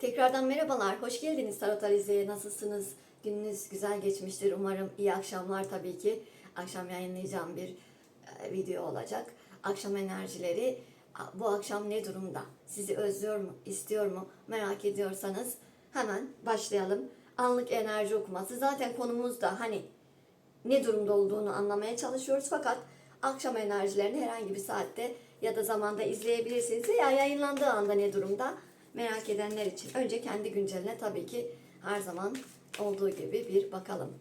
Tekrardan merhabalar, hoş geldiniz Tarot Alize'ye. Nasılsınız? Gününüz güzel geçmiştir. Umarım iyi akşamlar tabii ki. Akşam yayınlayacağım bir e, video olacak. Akşam enerjileri bu akşam ne durumda? Sizi özlüyor mu, istiyor mu? Merak ediyorsanız hemen başlayalım. Anlık enerji okuması. Zaten konumuz da hani ne durumda olduğunu anlamaya çalışıyoruz. Fakat akşam enerjilerini herhangi bir saatte ya da zamanda izleyebilirsiniz. Veya yayınlandığı anda ne durumda merak edenler için. Önce kendi günceline tabii ki her zaman olduğu gibi bir bakalım.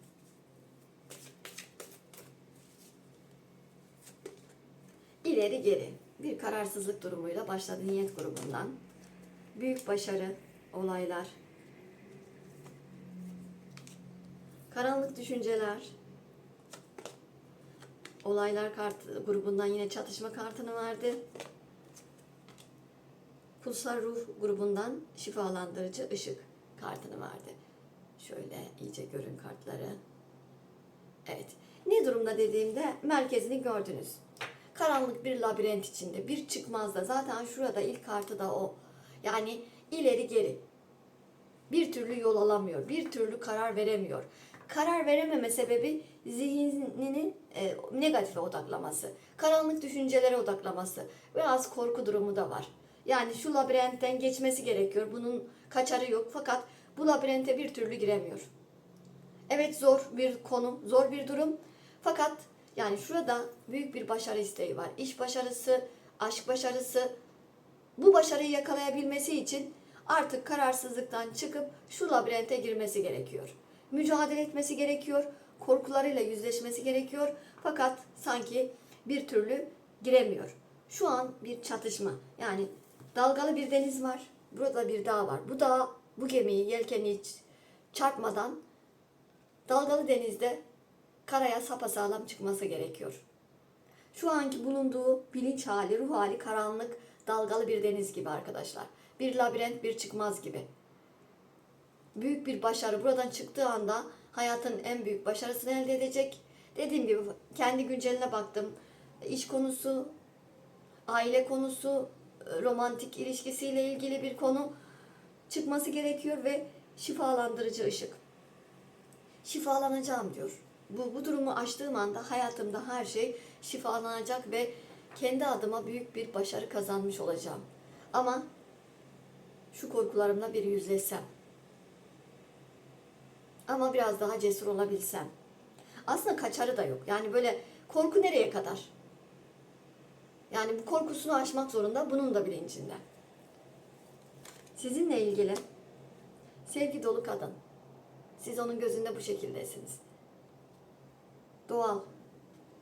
İleri geri bir kararsızlık durumuyla başladı niyet grubundan. Büyük başarı, olaylar, karanlık düşünceler, olaylar kart grubundan yine çatışma kartını verdi. Kutsal Ruh grubundan şifalandırıcı ışık kartını verdi. Şöyle iyice görün kartları. Evet. Ne durumda dediğimde merkezini gördünüz. Karanlık bir labirent içinde, bir çıkmazda. Zaten şurada ilk kartı da o. Yani ileri geri. Bir türlü yol alamıyor, bir türlü karar veremiyor. Karar verememe sebebi zihninin e, negatife odaklaması, karanlık düşüncelere odaklaması, biraz korku durumu da var. Yani şu labirentten geçmesi gerekiyor. Bunun kaçarı yok fakat bu labirente bir türlü giremiyor. Evet zor bir konu, zor bir durum. Fakat yani şurada büyük bir başarı isteği var. İş başarısı, aşk başarısı. Bu başarıyı yakalayabilmesi için artık kararsızlıktan çıkıp şu labirente girmesi gerekiyor. Mücadele etmesi gerekiyor. Korkularıyla yüzleşmesi gerekiyor. Fakat sanki bir türlü giremiyor. Şu an bir çatışma. Yani dalgalı bir deniz var. Burada bir dağ var. Bu dağ bu gemiyi, yelkeni çarpmadan dalgalı denizde karaya sapasağlam çıkması gerekiyor. Şu anki bulunduğu bilinç hali, ruh hali karanlık, dalgalı bir deniz gibi arkadaşlar. Bir labirent, bir çıkmaz gibi. Büyük bir başarı. Buradan çıktığı anda hayatın en büyük başarısını elde edecek. Dediğim gibi kendi günceline baktım. İş konusu, aile konusu, romantik ilişkisiyle ilgili bir konu çıkması gerekiyor ve şifalandırıcı ışık. Şifalanacağım diyor. Bu, bu durumu aştığım anda hayatımda her şey şifalanacak ve kendi adıma büyük bir başarı kazanmış olacağım. Ama şu korkularımla bir yüzleşsem. Ama biraz daha cesur olabilsem. Aslında kaçarı da yok. Yani böyle korku nereye kadar? Yani bu korkusunu aşmak zorunda bunun da bilincinde. Sizinle ilgili sevgi dolu kadın. Siz onun gözünde bu şekildesiniz. Doğal,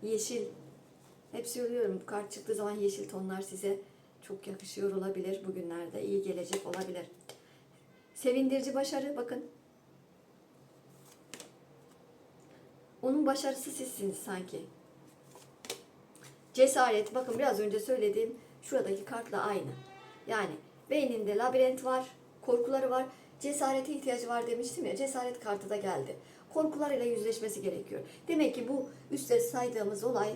yeşil. Hep söylüyorum bu kart çıktığı zaman yeşil tonlar size çok yakışıyor olabilir. Bugünlerde iyi gelecek olabilir. Sevindirici başarı bakın. Onun başarısı sizsiniz sanki. Cesaret bakın biraz önce söylediğim şuradaki kartla aynı. Yani beyninde labirent var, korkuları var, cesarete ihtiyacı var demiştim ya cesaret kartı da geldi. Korkularıyla yüzleşmesi gerekiyor. Demek ki bu üstte saydığımız olay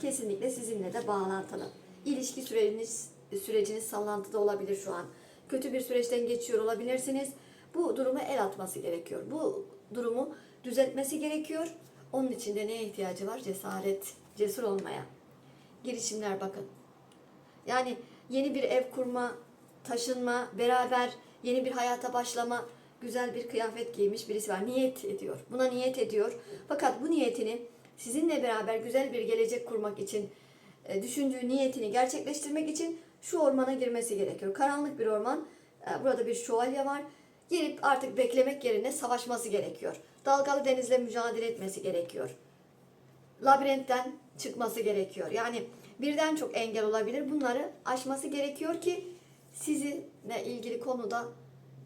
kesinlikle sizinle de bağlantılı. İlişki süreciniz, süreciniz sallantıda olabilir şu an. Kötü bir süreçten geçiyor olabilirsiniz. Bu duruma el atması gerekiyor. Bu durumu düzeltmesi gerekiyor. Onun için de neye ihtiyacı var? Cesaret, cesur olmaya. Girişimler bakın. Yani yeni bir ev kurma, taşınma, beraber yeni bir hayata başlama, güzel bir kıyafet giymiş birisi var. Niyet ediyor. Buna niyet ediyor. Fakat bu niyetini sizinle beraber güzel bir gelecek kurmak için, e, düşündüğü niyetini gerçekleştirmek için şu ormana girmesi gerekiyor. Karanlık bir orman. E, Burada bir şövalye var. Girip artık beklemek yerine savaşması gerekiyor. Dalgalı denizle mücadele etmesi gerekiyor labirentten çıkması gerekiyor. Yani birden çok engel olabilir. Bunları aşması gerekiyor ki sizinle ilgili konuda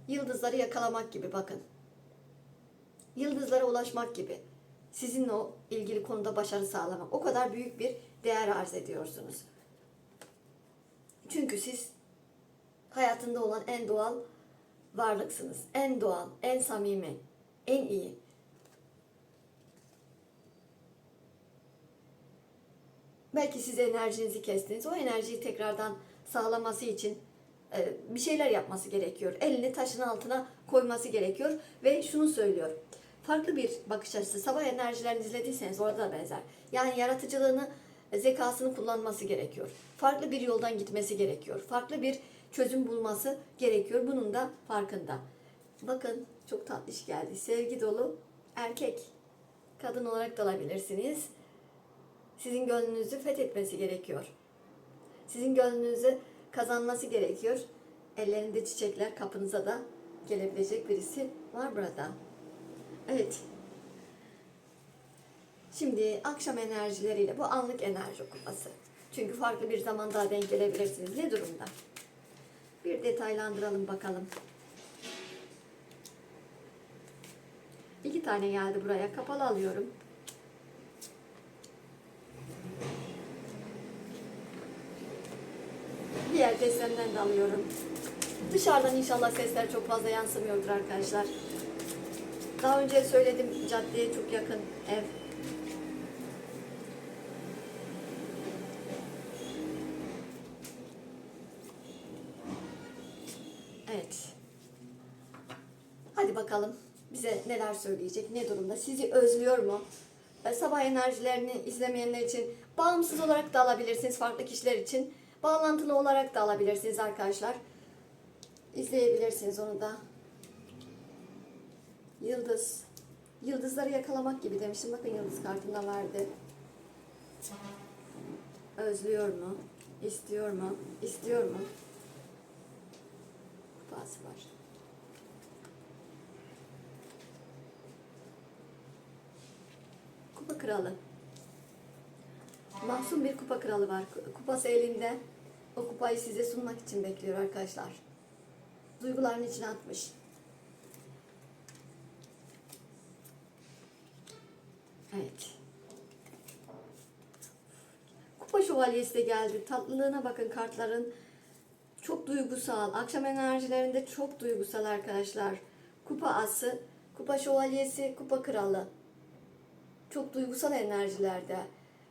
yıldızları yakalamak gibi bakın. Yıldızlara ulaşmak gibi. Sizinle o ilgili konuda başarı sağlamak. O kadar büyük bir değer arz ediyorsunuz. Çünkü siz hayatında olan en doğal varlıksınız. En doğal, en samimi, en iyi. Belki siz enerjinizi kestiniz. O enerjiyi tekrardan sağlaması için e, bir şeyler yapması gerekiyor. Elini taşın altına koyması gerekiyor ve şunu söylüyor. Farklı bir bakış açısı. Sabah enerjilerini izlediyseniz orada da benzer. Yani yaratıcılığını, e, zekasını kullanması gerekiyor. Farklı bir yoldan gitmesi gerekiyor. Farklı bir çözüm bulması gerekiyor. Bunun da farkında. Bakın çok tatlış geldi. Sevgi dolu erkek. Kadın olarak da alabilirsiniz. Sizin gönlünüzü fethetmesi gerekiyor. Sizin gönlünüzü kazanması gerekiyor. Ellerinde çiçekler kapınıza da gelebilecek birisi var burada. Evet. Şimdi akşam enerjileriyle bu anlık enerji kupası. Çünkü farklı bir zaman daha denk gelebilirsiniz. Ne durumda? Bir detaylandıralım bakalım. İki tane geldi buraya. Kapalı alıyorum. Desenlerden de. Dışarıdan inşallah sesler çok fazla yansımıyordur arkadaşlar. Daha önce söyledim caddeye çok yakın ev. Evet. Hadi bakalım bize neler söyleyecek, ne durumda, sizi özlüyor mu? Sabah enerjilerini izlemeyenler için bağımsız olarak da alabilirsiniz farklı kişiler için. Bağlantılı olarak da alabilirsiniz arkadaşlar. İzleyebilirsiniz onu da. Yıldız. Yıldızları yakalamak gibi demiştim. Bakın yıldız kartında verdi. Özlüyor mu? İstiyor mu? İstiyor mu? Kupası var. Kupa kralı. Masum bir kupa kralı var. Kupası elinde. O kupayı size sunmak için bekliyor arkadaşlar. Duygularını içine atmış. Evet. Kupa şövalyesi de geldi. Tatlılığına bakın kartların. Çok duygusal. Akşam enerjilerinde çok duygusal arkadaşlar. Kupa ası, kupa şövalyesi, kupa kralı. Çok duygusal enerjilerde.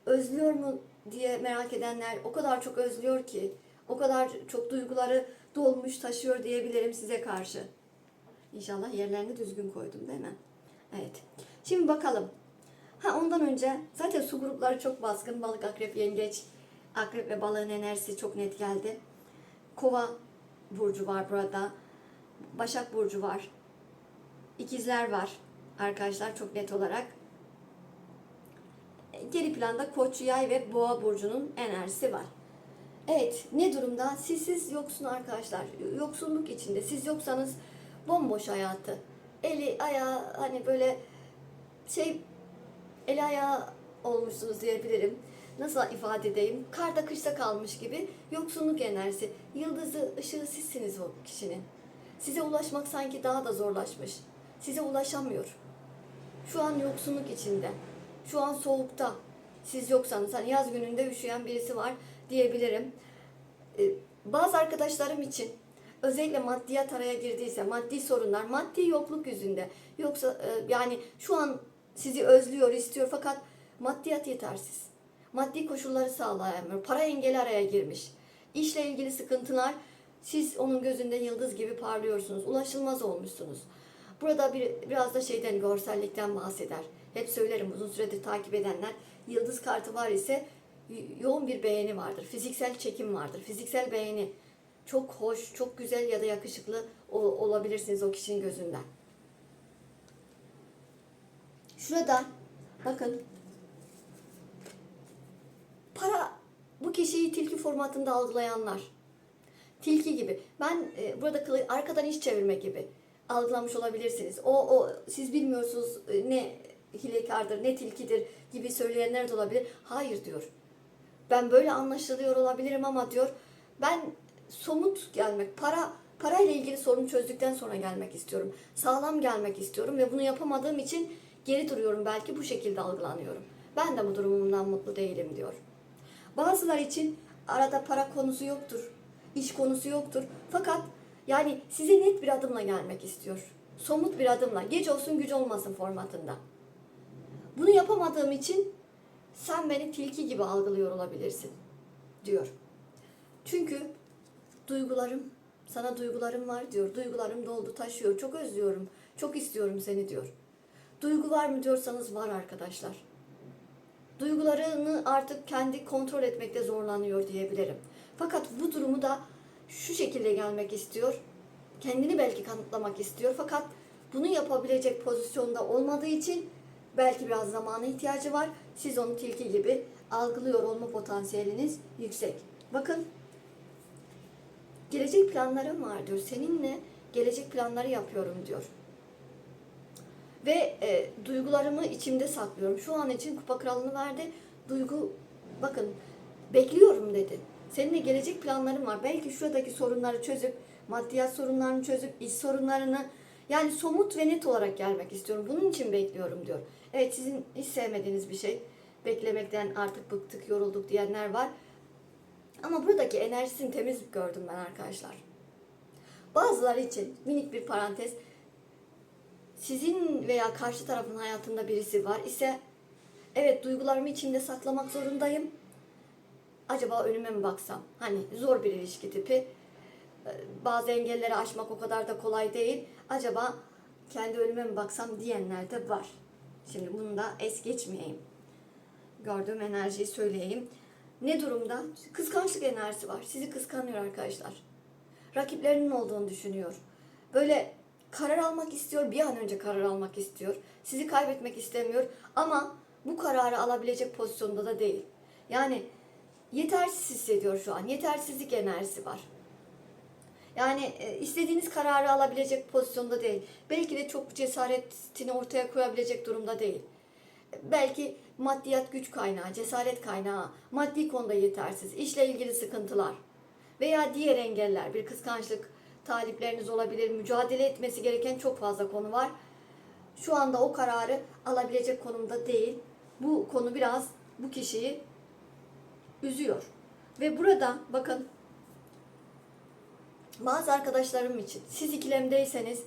Özlüyor mu diye merak edenler o kadar çok özlüyor ki. O kadar çok duyguları dolmuş taşıyor diyebilirim size karşı. İnşallah yerlerini düzgün koydum değil mi? Evet. Şimdi bakalım. Ha ondan önce zaten su grupları çok baskın. Balık, akrep, yengeç, akrep ve balığın enerjisi çok net geldi. Kova burcu var burada. Başak burcu var. İkizler var arkadaşlar çok net olarak. Geri planda Koç, Yay ve Boğa burcunun enerjisi var. Evet, ne durumda? Sizsiz yoksun arkadaşlar. Yoksunluk içinde. Siz yoksanız bomboş hayatı. Eli, ayağı hani böyle şey eli ayağı olmuşsunuz diyebilirim. Nasıl ifade edeyim? Karda kışta kalmış gibi yoksunluk enerjisi. Yıldızı, ışığı sizsiniz o kişinin. Size ulaşmak sanki daha da zorlaşmış. Size ulaşamıyor. Şu an yoksunluk içinde. Şu an soğukta. Siz yoksanız hani yaz gününde üşüyen birisi var diyebilirim. Ee, bazı arkadaşlarım için özellikle maddiyat araya girdiyse, maddi sorunlar, maddi yokluk yüzünde yoksa e, yani şu an sizi özlüyor, istiyor fakat maddiyat yetersiz. Maddi koşulları sağlayamıyor. Para engeli araya girmiş. İşle ilgili sıkıntılar siz onun gözünde yıldız gibi parlıyorsunuz. Ulaşılmaz olmuşsunuz. Burada bir, biraz da şeyden görsellikten bahseder. Hep söylerim uzun süredir takip edenler. Yıldız kartı var ise yoğun bir beğeni vardır. Fiziksel çekim vardır. Fiziksel beğeni. Çok hoş, çok güzel ya da yakışıklı olabilirsiniz o kişinin gözünden. Şurada bakın para bu kişiyi tilki formatında algılayanlar. Tilki gibi. Ben e, burada kılı, arkadan iş çevirme gibi algılamış olabilirsiniz. O, o siz bilmiyorsunuz e, ne hilekardır, ne tilkidir gibi söyleyenler de olabilir. Hayır diyor. Ben böyle anlaşılıyor olabilirim ama diyor ben somut gelmek, para parayla ilgili sorunu çözdükten sonra gelmek istiyorum. Sağlam gelmek istiyorum ve bunu yapamadığım için geri duruyorum belki bu şekilde algılanıyorum. Ben de bu durumumdan mutlu değilim diyor. Bazılar için arada para konusu yoktur, iş konusu yoktur. Fakat yani size net bir adımla gelmek istiyor. Somut bir adımla, geç olsun güç olmasın formatında. Bunu yapamadığım için sen beni tilki gibi algılıyor olabilirsin diyor. Çünkü duygularım Sana duygularım var diyor. Duygularım doldu taşıyor. Çok özlüyorum. Çok istiyorum seni diyor. Duygu var mı diyorsanız var arkadaşlar. Duygularını artık kendi kontrol etmekte zorlanıyor diyebilirim. Fakat bu durumu da şu şekilde gelmek istiyor. Kendini belki kanıtlamak istiyor. Fakat bunu yapabilecek pozisyonda olmadığı için belki biraz zamana ihtiyacı var. Siz onu tilki gibi algılıyor olma potansiyeliniz yüksek. Bakın gelecek planlarım var diyor. Seninle gelecek planları yapıyorum diyor. Ve e, duygularımı içimde saklıyorum. Şu an için kupa kralını verdi. Duygu bakın bekliyorum dedi. Seninle gelecek planlarım var. Belki şuradaki sorunları çözüp maddiyat sorunlarını çözüp iş sorunlarını yani somut ve net olarak gelmek istiyorum. Bunun için bekliyorum diyor. Evet sizin hiç sevmediğiniz bir şey. Beklemekten artık bıktık, yorulduk diyenler var. Ama buradaki enerjisini temiz gördüm ben arkadaşlar. Bazıları için minik bir parantez sizin veya karşı tarafın hayatında birisi var ise evet duygularımı içimde saklamak zorundayım. Acaba önüme mi baksam? Hani zor bir ilişki tipi. Ee, Bazı engelleri aşmak o kadar da kolay değil. Acaba kendi önüme mi baksam diyenler de var. Şimdi bunu da es geçmeyeyim. Gördüğüm enerjiyi söyleyeyim. Ne durumda? Kıskançlık enerjisi var. Sizi kıskanıyor arkadaşlar. Rakiplerinin olduğunu düşünüyor. Böyle karar almak istiyor, bir an önce karar almak istiyor. Sizi kaybetmek istemiyor ama bu kararı alabilecek pozisyonda da değil. Yani yetersiz hissediyor şu an. Yetersizlik enerjisi var. Yani e, istediğiniz kararı alabilecek pozisyonda değil. Belki de çok cesaretini ortaya koyabilecek durumda değil. Belki maddiyat güç kaynağı, cesaret kaynağı, maddi konuda yetersiz, işle ilgili sıkıntılar veya diğer engeller, bir kıskançlık talipleriniz olabilir, mücadele etmesi gereken çok fazla konu var. Şu anda o kararı alabilecek konumda değil. Bu konu biraz bu kişiyi üzüyor. Ve burada bakın bazı arkadaşlarım için siz ikilemdeyseniz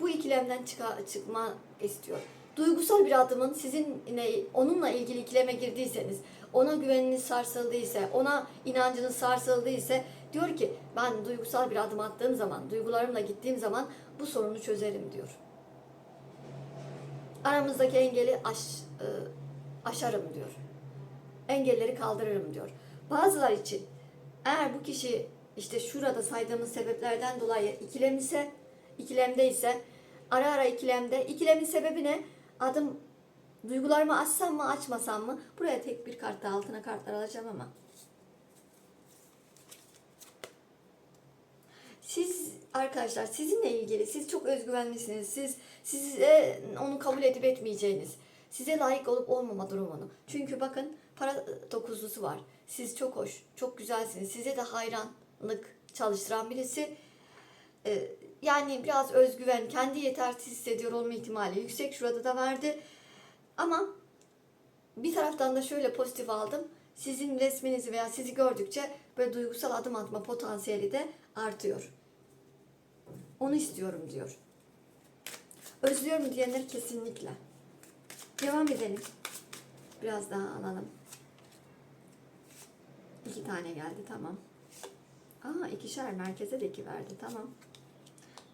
bu ikilemden çıka, çıkma istiyor. Duygusal bir adımın sizinle onunla ilgili ikileme girdiyseniz, ona güveniniz sarsıldıysa, ona inancınız sarsıldıysa diyor ki ben duygusal bir adım attığım zaman, duygularımla gittiğim zaman bu sorunu çözerim diyor. Aramızdaki engeli aş, e, aşarım diyor. Engelleri kaldırırım diyor. Bazılar için eğer bu kişi işte şurada saydığımız sebeplerden dolayı ikilem ise, ikilemde ise ara ara ikilemde. İkilemin sebebi ne? Adım duygularımı açsam mı açmasam mı? Buraya tek bir kart daha altına kartlar alacağım ama. Siz arkadaşlar sizinle ilgili siz çok özgüvenlisiniz. Siz size onu kabul edip etmeyeceğiniz. Size layık olup olmama durumunu. Çünkü bakın para dokuzlusu var. Siz çok hoş, çok güzelsiniz. Size de hayranlık çalıştıran birisi. Ee, yani biraz özgüven, kendi yetersiz hissediyor olma ihtimali yüksek. Şurada da verdi. Ama bir taraftan da şöyle pozitif aldım. Sizin resminizi veya sizi gördükçe böyle duygusal adım atma potansiyeli de artıyor. Onu istiyorum diyor. Özlüyorum diyenler kesinlikle. Devam edelim. Biraz daha alalım. İki tane geldi tamam. Aa ikişer merkeze de iki verdi tamam.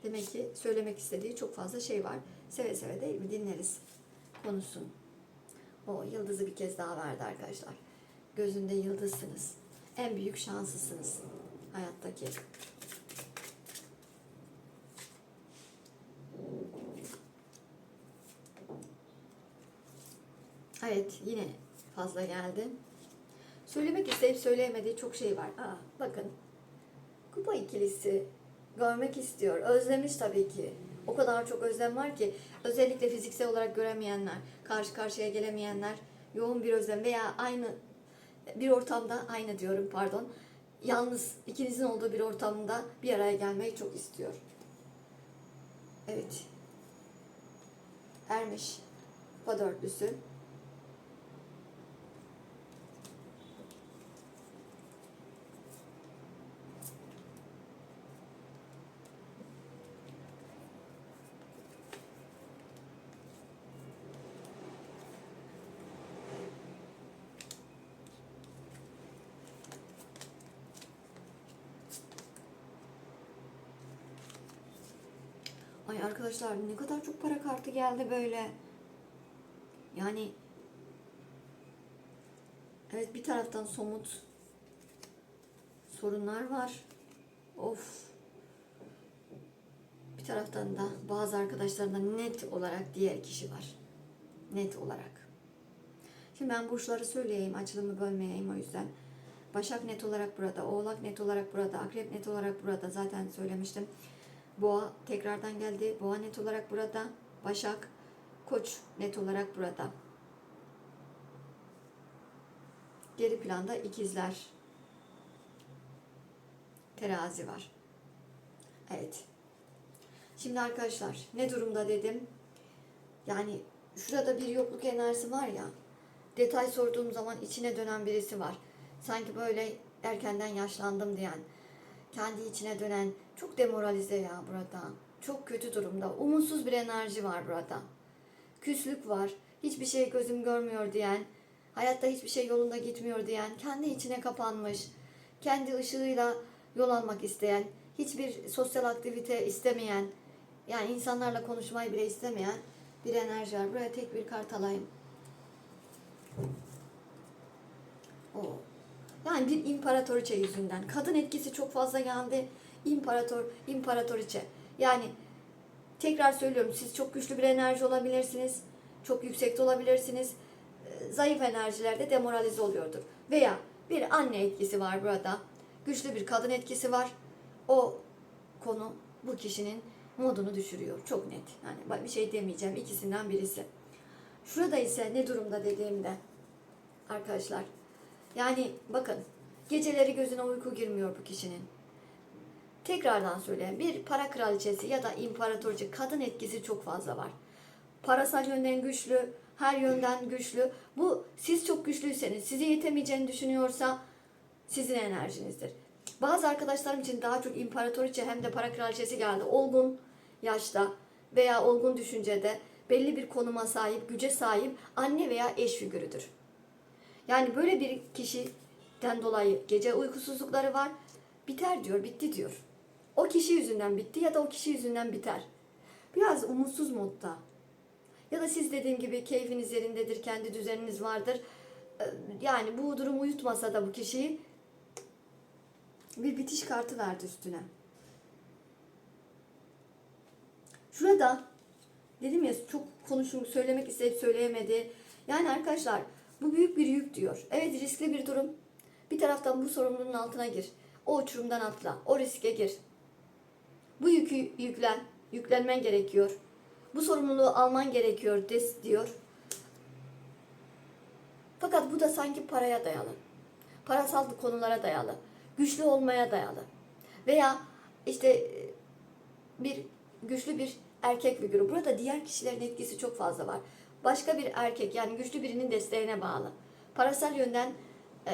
Demek ki söylemek istediği çok fazla şey var. Seve seve değil mi dinleriz. Konuşsun. O yıldızı bir kez daha verdi arkadaşlar. Gözünde yıldızsınız. En büyük şanslısınız hayattaki. Evet yine fazla geldi. Söylemek isteyip söyleyemediği çok şey var. Aa, bakın kupa ikilisi görmek istiyor. Özlemiş tabii ki. O kadar çok özlem var ki özellikle fiziksel olarak göremeyenler, karşı karşıya gelemeyenler yoğun bir özlem veya aynı bir ortamda aynı diyorum pardon. Yalnız ikinizin olduğu bir ortamda bir araya gelmeyi çok istiyor. Evet. Ermiş. Kupa dörtlüsü. Ay arkadaşlar ne kadar çok para kartı geldi böyle. Yani evet bir taraftan somut sorunlar var. Of. Bir taraftan da bazı arkadaşlarında net olarak diğer kişi var. Net olarak. Şimdi ben burçları söyleyeyim, açılımı bölmeyeyim o yüzden. Başak net olarak burada, Oğlak net olarak burada, Akrep net olarak burada. Zaten söylemiştim. Boğa tekrardan geldi. Boğa net olarak burada. Başak, Koç net olarak burada. Geri planda ikizler. Terazi var. Evet. Şimdi arkadaşlar ne durumda dedim. Yani şurada bir yokluk enerjisi var ya. Detay sorduğum zaman içine dönen birisi var. Sanki böyle erkenden yaşlandım diyen. Kendi içine dönen çok demoralize ya burada. Çok kötü durumda. Umutsuz bir enerji var burada. Küslük var. Hiçbir şey gözüm görmüyor diyen. Hayatta hiçbir şey yolunda gitmiyor diyen. Kendi içine kapanmış. Kendi ışığıyla yol almak isteyen. Hiçbir sosyal aktivite istemeyen. Yani insanlarla konuşmayı bile istemeyen bir enerji var. Buraya tek bir kart alayım. Bir imparatoriçe yüzünden. Kadın etkisi çok fazla geldi. İmparator, imparatoriçe. Yani tekrar söylüyorum siz çok güçlü bir enerji olabilirsiniz. Çok yüksekte olabilirsiniz. Ee, Zayıf enerjilerde demoralize oluyordur. Veya bir anne etkisi var burada. Güçlü bir kadın etkisi var. O konu bu kişinin modunu düşürüyor. Çok net. Yani bir şey demeyeceğim. ikisinden birisi. Şurada ise ne durumda dediğimde arkadaşlar. Yani bakın geceleri gözüne uyku girmiyor bu kişinin. Tekrardan söyleyeyim. Bir para kraliçesi ya da imparatorcu kadın etkisi çok fazla var. Parasal yönden güçlü, her yönden güçlü. Bu siz çok güçlüyseniz, size yetemeyeceğini düşünüyorsa sizin enerjinizdir. Bazı arkadaşlarım için daha çok imparatoriçe hem de para kraliçesi geldi. Olgun yaşta veya olgun düşüncede belli bir konuma sahip, güce sahip anne veya eş figürüdür. Yani böyle bir kişiden dolayı gece uykusuzlukları var. Biter diyor, bitti diyor. O kişi yüzünden bitti ya da o kişi yüzünden biter. Biraz umutsuz modda. Ya da siz dediğim gibi keyfiniz yerindedir, kendi düzeniniz vardır. Ee, Yani bu durum uyutmasa da bu kişiyi bir bitiş kartı verdi üstüne. Şurada dedim ya çok konuşum söylemek isteyip söyleyemedi. Yani arkadaşlar bu büyük bir yük diyor. Evet riskli bir durum. Bir taraftan bu sorumluluğun altına gir. O uçurumdan atla. O riske gir. Bu yükü yüklen. Yüklenmen gerekiyor. Bu sorumluluğu alman gerekiyor des diyor. Fakat bu da sanki paraya dayalı. Parasal konulara dayalı. Güçlü olmaya dayalı. Veya işte bir güçlü bir erkek figürü. Burada diğer kişilerin etkisi çok fazla var. Başka bir erkek yani güçlü birinin desteğine bağlı. Parasal yönden e,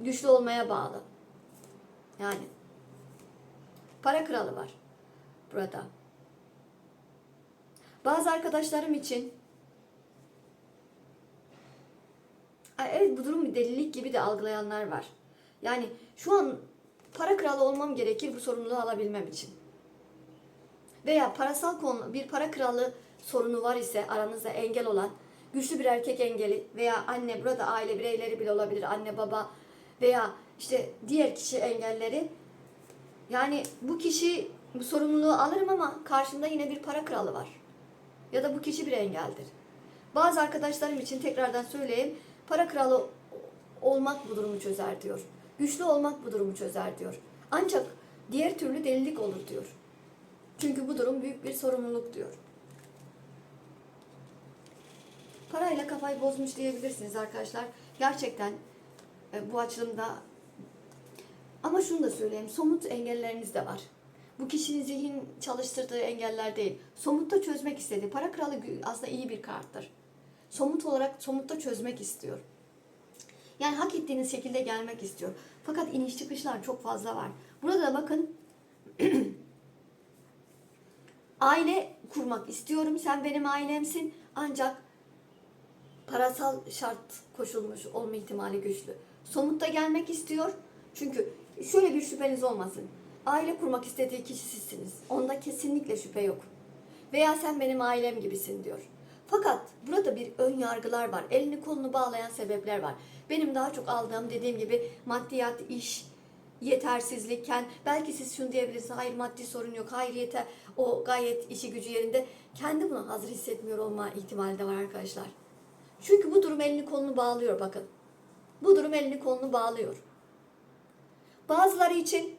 güçlü olmaya bağlı. Yani para kralı var burada. Bazı arkadaşlarım için evet bu durum bir delilik gibi de algılayanlar var. Yani şu an para kralı olmam gerekir bu sorumluluğu alabilmem için. Veya parasal konu bir para kralı sorunu var ise aranızda engel olan güçlü bir erkek engeli veya anne burada aile bireyleri bile olabilir anne baba veya işte diğer kişi engelleri yani bu kişi bu sorumluluğu alırım ama karşımda yine bir para kralı var. Ya da bu kişi bir engeldir. Bazı arkadaşlarım için tekrardan söyleyeyim. Para kralı olmak bu durumu çözer diyor. Güçlü olmak bu durumu çözer diyor. Ancak diğer türlü delilik olur diyor. Çünkü bu durum büyük bir sorumluluk diyor. Parayla kafayı bozmuş diyebilirsiniz arkadaşlar. Gerçekten e, bu açılımda ama şunu da söyleyeyim. Somut engelleriniz de var. Bu kişinin zihin çalıştırdığı engeller değil. Somutta çözmek istediği. Para kralı aslında iyi bir karttır. Somut olarak somutta çözmek istiyor. Yani hak ettiğiniz şekilde gelmek istiyor. Fakat iniş çıkışlar çok fazla var. Burada da bakın aile kurmak istiyorum. Sen benim ailemsin. Ancak parasal şart koşulmuş olma ihtimali güçlü. Somutta gelmek istiyor. Çünkü şöyle bir şüpheniz olmasın. Aile kurmak istediği kişi sizsiniz. Onda kesinlikle şüphe yok. Veya sen benim ailem gibisin diyor. Fakat burada bir ön yargılar var. Elini kolunu bağlayan sebepler var. Benim daha çok aldığım dediğim gibi maddiyat, iş, yetersizlikken belki siz şunu diyebilirsiniz. Hayır maddi sorun yok. Hayır yeter. O gayet işi gücü yerinde. Kendi buna hazır hissetmiyor olma ihtimali de var arkadaşlar. Çünkü bu durum elini kolunu bağlıyor bakın. Bu durum elini kolunu bağlıyor. Bazıları için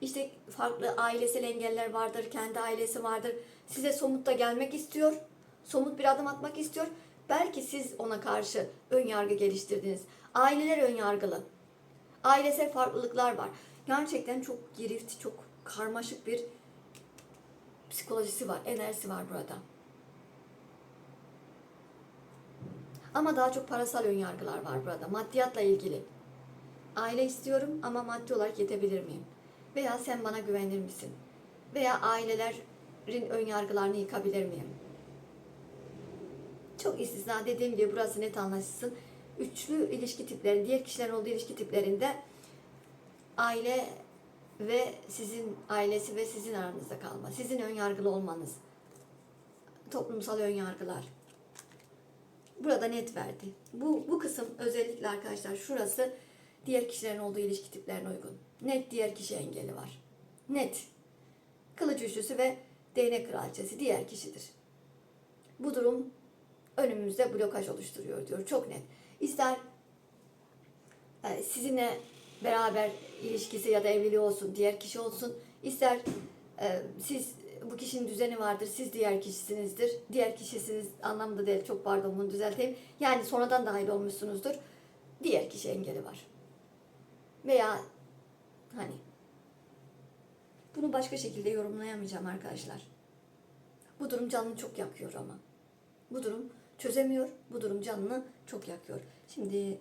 işte farklı ailesel engeller vardır, kendi ailesi vardır. Size somutta gelmek istiyor, somut bir adım atmak istiyor. Belki siz ona karşı ön yargı geliştirdiniz. Aileler ön yargılı. Ailesel farklılıklar var. Gerçekten çok girift, çok karmaşık bir psikolojisi var, enerjisi var burada. Ama daha çok parasal ön yargılar var burada. Maddiyatla ilgili. Aile istiyorum ama maddi olarak yetebilir miyim? Veya sen bana güvenir misin? Veya ailelerin ön yargılarını yıkabilir miyim? Çok istisna dediğim gibi burası net anlaşılsın. Üçlü ilişki tipleri, diğer kişilerin olduğu ilişki tiplerinde aile ve sizin ailesi ve sizin aranızda kalma. Sizin ön yargılı olmanız. Toplumsal ön yargılar. Burada net verdi. Bu, bu kısım özellikle arkadaşlar şurası diğer kişilerin olduğu ilişki tiplerine uygun. Net diğer kişi engeli var. Net. Kılıç üçlüsü ve değnek kraliçesi diğer kişidir. Bu durum önümüzde blokaj oluşturuyor diyor. Çok net. İster e, sizinle beraber ilişkisi ya da evliliği olsun, diğer kişi olsun. ister e, siz bu kişinin düzeni vardır, siz diğer kişisinizdir. Diğer kişisiniz anlamında değil, çok pardon bunu düzelteyim. Yani sonradan dahil olmuşsunuzdur. Diğer kişi engeli var. Veya hani bunu başka şekilde yorumlayamayacağım arkadaşlar. Bu durum canını çok yakıyor ama. Bu durum çözemiyor. Bu durum canını çok yakıyor. Şimdi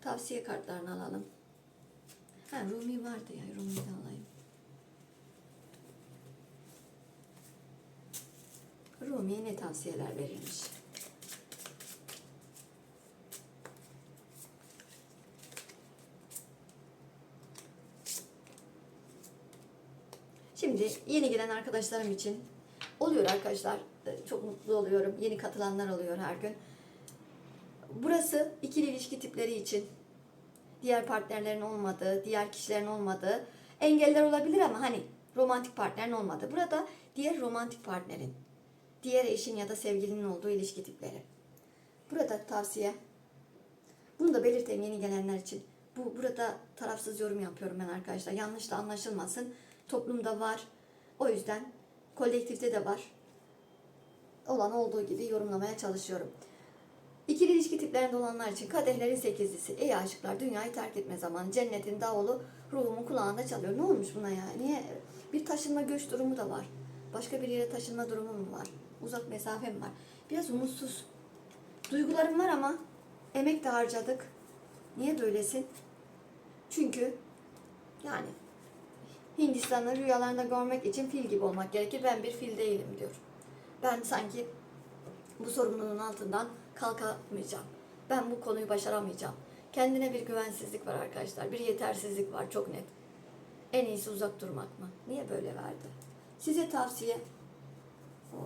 tavsiye kartlarını alalım. Ha Rumi vardı ya. Rumi'yi de alayım. Rumi'ye ne tavsiyeler verilmiş? Şimdi yeni gelen arkadaşlarım için oluyor arkadaşlar. Çok mutlu oluyorum. Yeni katılanlar oluyor her gün. Burası ikili ilişki tipleri için diğer partnerlerin olmadığı, diğer kişilerin olmadığı engeller olabilir ama hani romantik partnerin olmadığı. Burada diğer romantik partnerin, diğer eşin ya da sevgilinin olduğu ilişki tipleri. Burada tavsiye, bunu da belirteyim yeni gelenler için. Bu burada tarafsız yorum yapıyorum ben arkadaşlar. Yanlış da anlaşılmasın. Toplumda var. O yüzden kolektifte de var. Olan olduğu gibi yorumlamaya çalışıyorum. İkili ilişki tiplerinde olanlar için kadehlerin sekizlisi. Ey aşıklar dünyayı terk etme zamanı. Cennetin davulu ruhumun kulağında çalıyor. Ne olmuş buna ya? Niye? Bir taşınma göç durumu da var. Başka bir yere taşınma durumu mu var? Uzak mesafem var. Biraz umutsuz. Duygularım var ama emek de harcadık. Niye böylesin? Çünkü yani Hindistan'ı rüyalarında görmek için fil gibi olmak gerekir. Ben bir fil değilim diyor. Ben sanki bu sorumluluğun altından kalkamayacağım. Ben bu konuyu başaramayacağım. Kendine bir güvensizlik var arkadaşlar. Bir yetersizlik var çok net. En iyisi uzak durmak mı? Niye böyle verdi? Size tavsiye. O.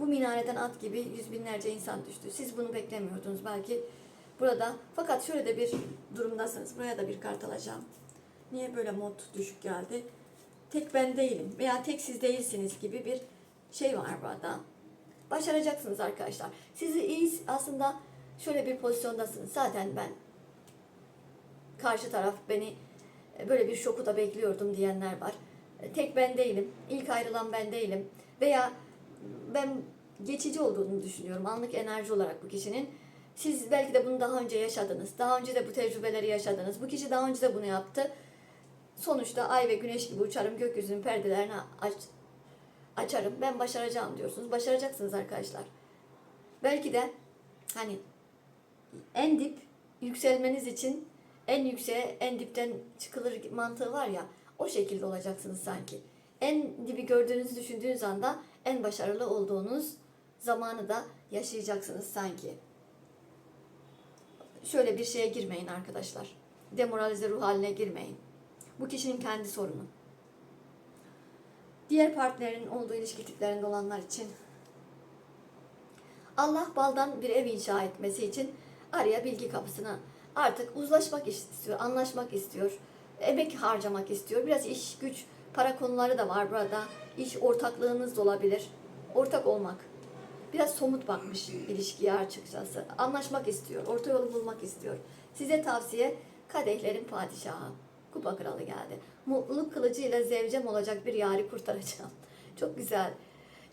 Bu minareden at gibi yüz binlerce insan düştü. Siz bunu beklemiyordunuz belki burada. Fakat şöyle de bir durumdasınız. Buraya da bir kart alacağım. Niye böyle mod düşük geldi? Tek ben değilim veya tek siz değilsiniz gibi bir şey var burada. Başaracaksınız arkadaşlar. Sizi iyi aslında şöyle bir pozisyondasınız. Zaten ben karşı taraf beni e, böyle bir şoku da bekliyordum diyenler var. E, Tek ben değilim. İlk ayrılan ben değilim. Veya ben geçici olduğunu düşünüyorum. Anlık enerji olarak bu kişinin. Siz belki de bunu daha önce yaşadınız. Daha önce de bu tecrübeleri yaşadınız. Bu kişi daha önce de bunu yaptı. Sonuçta ay ve güneş gibi uçarım gökyüzünün perdelerini aç, açarım. Ben başaracağım diyorsunuz. Başaracaksınız arkadaşlar. Belki de hani en dip yükselmeniz için en yükseğe en dipten çıkılır mantığı var ya o şekilde olacaksınız sanki. En dibi gördüğünüzü düşündüğünüz anda en başarılı olduğunuz zamanı da yaşayacaksınız sanki. Şöyle bir şeye girmeyin arkadaşlar. Demoralize ruh haline girmeyin. Bu kişinin kendi sorunu. Diğer partnerin olduğu ilişki tiplerinde olanlar için Allah baldan bir ev inşa etmesi için araya bilgi kapısına artık uzlaşmak istiyor, anlaşmak istiyor, emek harcamak istiyor. Biraz iş, güç, para konuları da var burada. İş ortaklığınız da olabilir. Ortak olmak. Biraz somut bakmış ilişkiye açıkçası. Anlaşmak istiyor, orta yolu bulmak istiyor. Size tavsiye kadehlerin padişahı. Kupa kralı geldi. Mutluluk kılıcıyla zevcem olacak bir yari kurtaracağım. Çok güzel.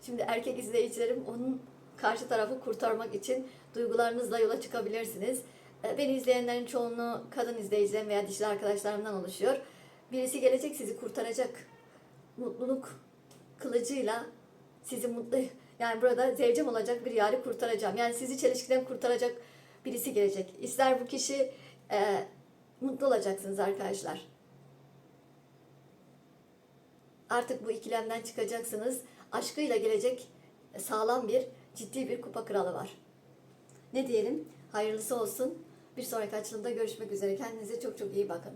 Şimdi erkek izleyicilerim onun karşı tarafı kurtarmak için duygularınızla yola çıkabilirsiniz. E, Beni izleyenlerin çoğunluğu kadın izleyicilerim veya dişli arkadaşlarımdan oluşuyor. Birisi gelecek sizi kurtaracak. Mutluluk kılıcıyla sizi mutlu yani burada zevcem olacak bir yari kurtaracağım. Yani sizi çelişkiden kurtaracak birisi gelecek. İster bu kişi e, mutlu olacaksınız arkadaşlar. Artık bu ikilemden çıkacaksınız. Aşkıyla gelecek sağlam bir, ciddi bir kupa kralı var. Ne diyelim? Hayırlısı olsun. Bir sonraki açılımda görüşmek üzere. Kendinize çok çok iyi bakın.